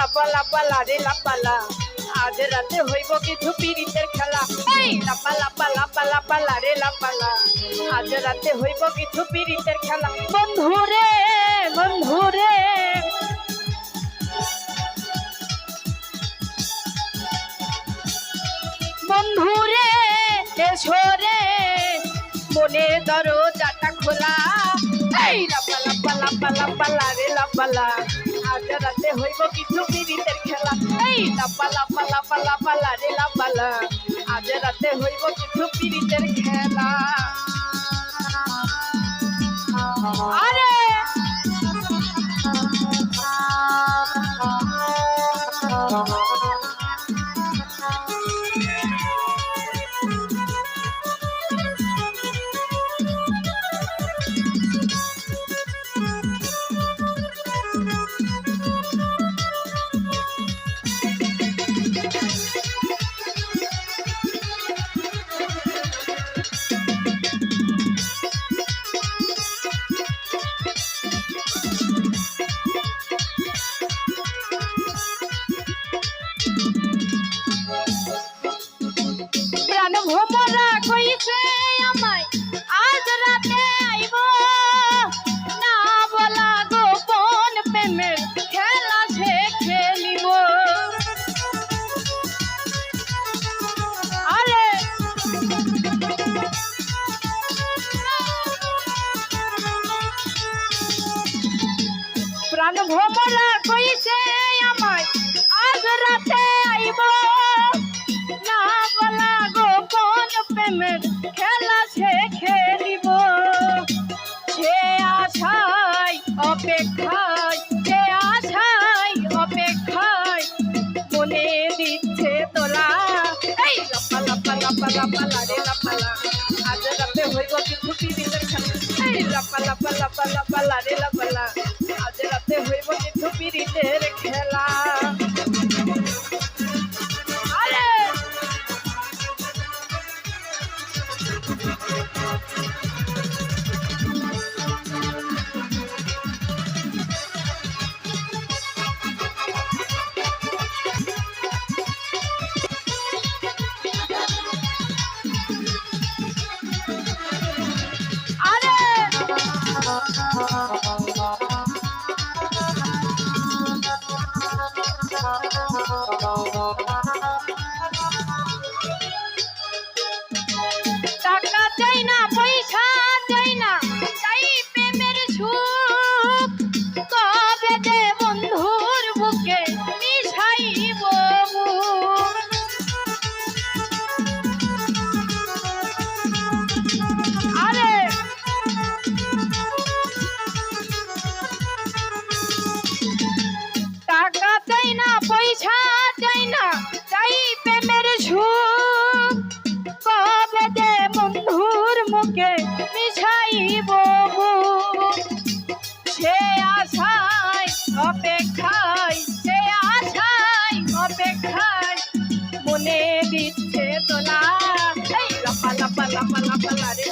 লাপালা পালা রে লাপালা। আজ রাতে হইব কিছু পিরিতের খেলা। এই! লাপালা পালা পালা পালা রে লাপালা। আজ রাতে হইব কিছু পিরিতের খেলা। বন্ধু রে বন্ধু রে বন্ধু রে এসো রে। মনে দরজাটা খোলা। এই লাপালা। পালা পালা পালা রে লাপালা আজ রাতে হইব কিছু পিরিতের খেলা। এই লাপালা পালা পালা পালা রে লাপালা আজ রাতে হইব কিছু পিরিতের প্রাণ ভোমরা কইছে মুখে মিশাইব। সে আশায় অপেক্ষায়, সে আশায় অপেক্ষায় মনে দিচ্ছে তোলা এই লাপা লাপা লাপা লাপা লারে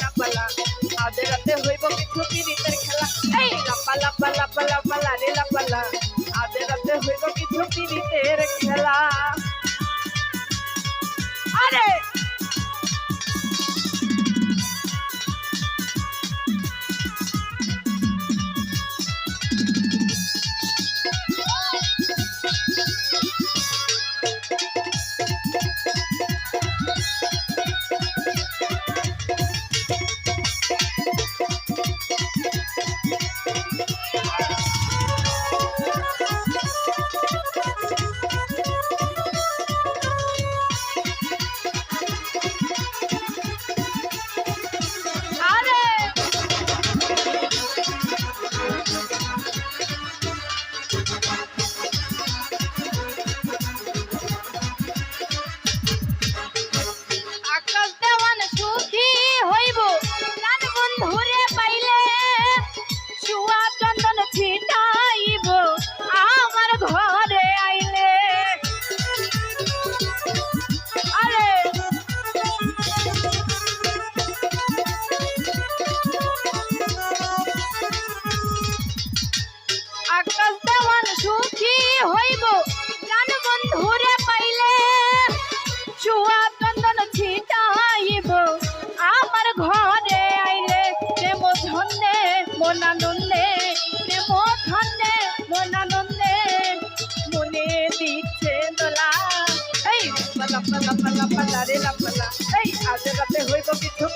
লাপালা পালা পালা পালা রে লাপালা এই আজ রাতে হইব কিছু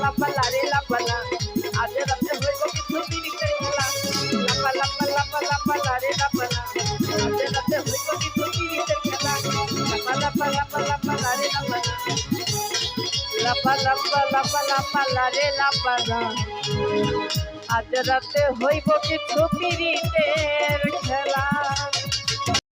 পালা পালা পালা রে লাপালা আজ রাতে হইব কিছু পিড়িতের খেলা লাপালা পালা পালা পালা রে লাপালা আজ রাতে হইব কিছু পিড়িতের খেলা লাপালা পালা পালা পালা রে লাপালা লাপালা পালা পালা পালা রে লাপালা আজ রাতে হইব কিছু পিড়িতের খেলা